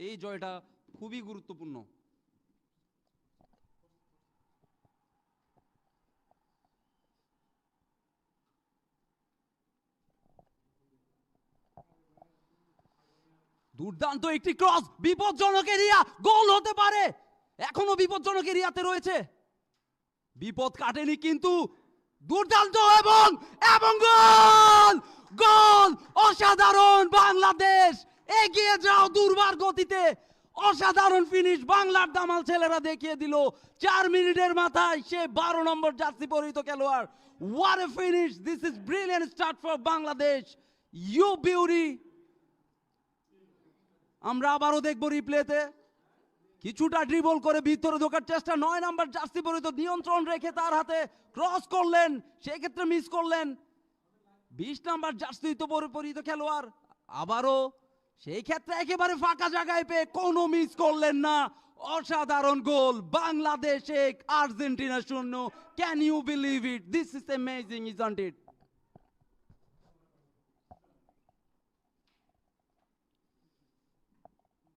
এই জয়টা খুবই গুরুত্বপূর্ণ। দুর্দান্ত একটি ক্রস, বিপজ্জনক এরিয়া, গোল হতে পারে। এখনও বিপজ্জনক এরিয়াতে রয়েছে। বিপদ কাটেনি কিন্তু দুর্দান্ত এবং এবং গোল! গোল! অসাধারণ বাংলাদেশ! এগিয়ে যাও দুর্বার গতিতে। অসাধারণ ফিনিশ বাংলার দামাল ছেলেরা দেখিয়ে দিল। চার মিনিটের মাথায় সে বারো নম্বর জার্সি পরিহিত খেলোয়াড়। What a finish this is brilliant start for Bangladesh. You beauty আমরা আবারও দেখব রিপ্লেতে কিছুটা ড্রিবল করে ভিতরে ঢোকার চেষ্টা। নয় নাম্বার জার্সি পরিত নিয়ন্ত্রণ রেখে তার হাতে ক্রস করলেন। সেই ক্ষেত্রে মিস করলেন। বিশ নাম্বার জার্সি তো পরি- পরিহিত খেলোয়াড়। আবারও সেই ক্ষেত্রে একেবারে ফাঁকা জায়গায় পেয়ে কোনো মিস করলেন না। অসাধারণ গোল, বাংলাদেশ আর্জেন্টিনা শূন্য। Can you believe it this is amazing isn't it